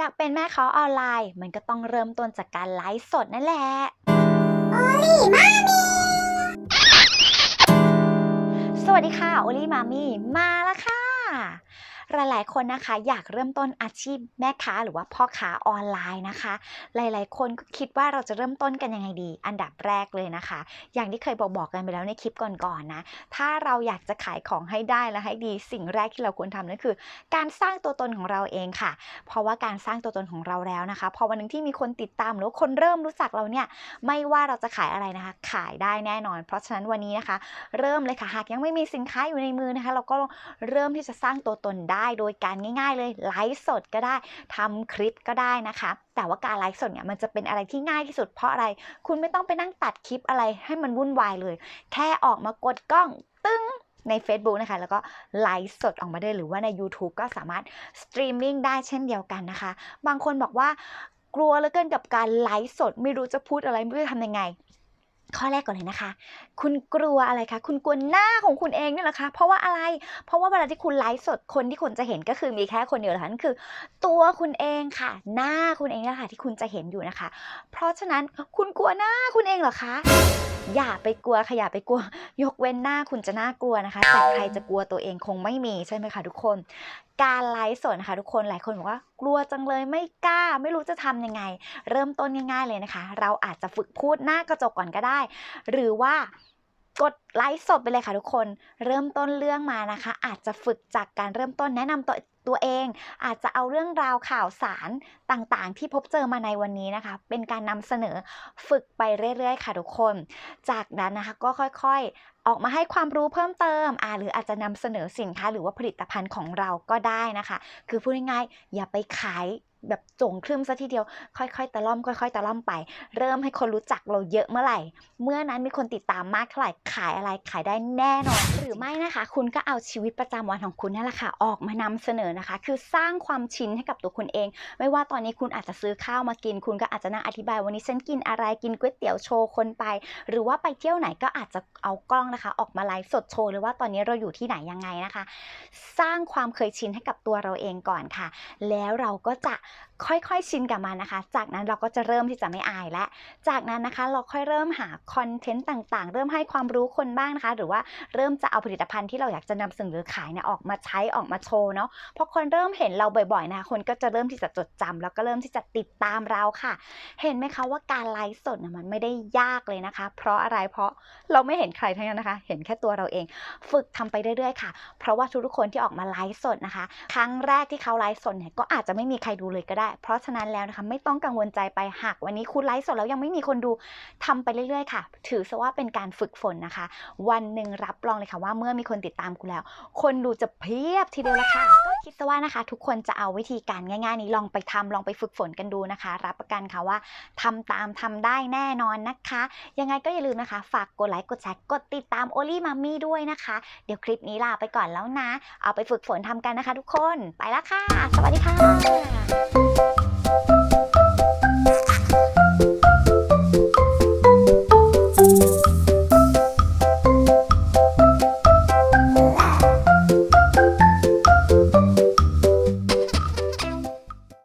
อยากเป็นแม่ค้าออนไลน์ มันก็ต้องเริ่มต้นจากการไลฟ์สดนั่นแหละสวัสดีค่ะโอลี่มามี่มาแล้วค่ะ หลายๆคนนะคะ อยากเริ่มต้นอาชีพแม่ค้าหรือว่าพ่อค้าออนไลน์นะคะ หลายๆ คนก็คิดว่าเราจะเริ่มต้นกันยังไงดี อันดับแรกเลยนะคะ อย่างที่เคยบอกบอกกันไปแล้วในคลิปก่อนๆนะถ้าเราอยากจะขายของให้ได้และให้ดีสิ่งแรกที่เราควรทำนั่นคือ การสร้างตัวตนของเราเองค่ะ เพราะว่าการสร้างตัวตนของเราแล้วนะคะ พอวันหนึงที่มีคนติดตามหรือคนเริ่มรู้จักเราเนี่ยไม่ว่าเราจะขายอะไรนะคะ ขายได้แน่นอน เพราะฉะนั้นวันนี้นะคะ เริ่มเลยค่ะหากยังไม่มีสินค้าอยู่ในมือนะคะ เราก็เริ่มที่จะสร้างตัวตนได้โดยการง่าย ๆ เลยไลฟ์สดก็ได้ทำคลิปก็ได้นะคะ แต่ว่าการไลฟ์สดเนี่ยมันจะเป็นอะไรที่ง่ายที่สุดเพราะอะไร คุณไม่ต้องไปนั่งตัดคลิปอะไรให้มันวุ่นวายเลย แค่ออกมากดกล้องตึ้งใน Facebook นะคะ แล้วก็ไลฟ์สดออกมาได้หรือว่าใน YouTube ก็สามารถสตรีมมิ่งได้เช่นเดียวกันนะคะ บางคนบอกว่ากลัวเหลือเกินกับการไลฟ์สด ไม่รู้จะพูดอะไรไม่รู้จะทำยังไง ข้อแรกก่อนเลยนะคะ คุณกลัวอะไรคะ คุณกลัวหน้าของคุณเองนี่แหละคะ เพราะว่าอะไร เพราะว่าเวลาที่คุณไลฟ์สด คนที่คนจะเห็นก็คือมีแค่คนเดียวนะคะนั่นคือ ตัวคุณเองค่ะ หน้าคุณเองนะคะที่คุณจะเห็นอยู่นะคะ เพราะฉะนั้นคุณกลัวหน้าคุณเองเหรอคะ อย่าไปกลัวค่ะอย่าไปกลัว ยกเว้นหน้าคุณจะน่ากลัวนะคะ แต่ใครจะกลัวตัวเองคงไม่มีใช่ไหมคะทุกคน การไลฟ์สดนะคะทุกคนหลายคนบอกว่ากลัวจังเลยไม่กล้า ไม่รู้จะทำยังไง เริ่มต้นง่าย ๆเลยนะคะ เราอาจจะฝึกพูดหน้ากระจกก่อนก็ได้ หรือว่ากดไลฟ์สดไปเลยค่ะทุกคน เริ่มต้นเรื่องมานะคะ อาจจะฝึกจากการเริ่มต้นแนะนำตัวตัวเอง อาจจะเอาเรื่องราวข่าวสารต่างๆ ที่พบเจอมาในวันนี้นะคะ เป็นการนำเสนอฝึกไปเรื่อยๆ ค่ะทุกคน จากนั้นนะคะก็ค่อยๆ ออกมาให้ความรู้เพิ่มเติมอ่าหรืออาจจะนำเสนอสินค้าหรือว่าผลิตภัณฑ์ของเราก็ได้นะคะ คือพูดง่ายๆอย่าไปขายแบบจงครึ่มซะทีเดียว ค่อยๆ ตะล่อมค่อยๆ ตะล่อมไป เริ่มให้คนรู้จักเราเยอะเมื่อไหร่ เมื่อนั้นมีคนติดตามมากเท่าไหร่ขายอะไรขายได้แน่นอน หรือไม่นะคะ คุณก็เอาชีวิตประจำวันของคุณนั่นแหละค่ะออกมานำเสนอนะคะ คือสร้างความชินให้กับตัวคุณเอง ไม่ว่าตอนนี้คุณอาจจะซื้อข้าวมากิน คุณก็อาจจะนั่งอธิบายวันนี้ฉันกินอะไรกินก๋วยเตี๋ยวโชว์คนไป หรือว่าไปเที่ยวไหนก็อาจจะเอากล้องนะคะ ออกมาไลฟ์สดโชว์เลยว่าตอนนี้เราอยู่ที่ไหนยังไงนะคะ สร้างความเคยชินให้กับตัวเราเองก่อนค่ะ แล้วเราก็จะ ค่อยๆชินกับมันนะคะ จากนั้นเราก็จะเริ่มที่จะไม่อายและ จากนั้นนะคะเราค่อยเริ่มหาคอนเทนต์ต่างๆ เริ่มให้ความรู้คนบ้างนะคะ หรือว่าเริ่มจะเอาผลิตภัณฑ์ที่เราอยากจะนำเสนอขายเนี่ยออกมาใช้ออกมาโชว์เนาะพอคนเริ่มเห็นเราบ่อยๆนะคะคนก็จะเริ่มที่จะจดจำแล้วก็เริ่มที่จะติดตามเราค่ะ เห็นไหมคะว่าการไลฟ์สดน่ะมันไม่ได้ยากเลยนะคะ เพราะอะไรเพราะเราไม่เห็นใครทั้งนั้นนะคะ เห็นแค่ตัวเราเอง ฝึกทำไปเรื่อยๆค่ะ เพราะว่าทุกๆคนที่ออกมาไลฟ์สดนะคะ ครั้งแรกที่เขาไลฟ์สดเนี่ยก็อาจจะไม่มีใครดูเลยก็ได้เพราะฉะนั้นแล้วนะคะไม่ต้องกังวลใจไปหากวันนี้คุณไลฟ์สดแล้วยังไม่มีคนดูทำไปเรื่อยๆค่ะ ถือซะว่าเป็นการฝึกฝนนะคะ วันหนึ่งรับรองเลยค่ะว่าเมื่อมีคนติดตามคุณแล้ว คนดูจะเพียบทีเดียวละค่ะ ก็คิดซะว่านะคะ ทุกคนจะเอาวิธีการง่าย ๆ นี้ลองไปทำลองไปฝึกฝนกันดูนะคะ รับประกันค่ะว่าทำตามทำได้แน่นอนนะคะ ยังไงก็อย่าลืมนะคะ ฝากกดไลค์กดแชร์กดติดตามโอลี่มัมมี่ด้วยนะคะ เดี๋ยวคลิปนี้ลาไปก่อนแล้วนะ เอาไปฝึกฝนทำกันนะคะ ทุกคนไปล้วค่ะ สวัสดีค่ะ Thank you.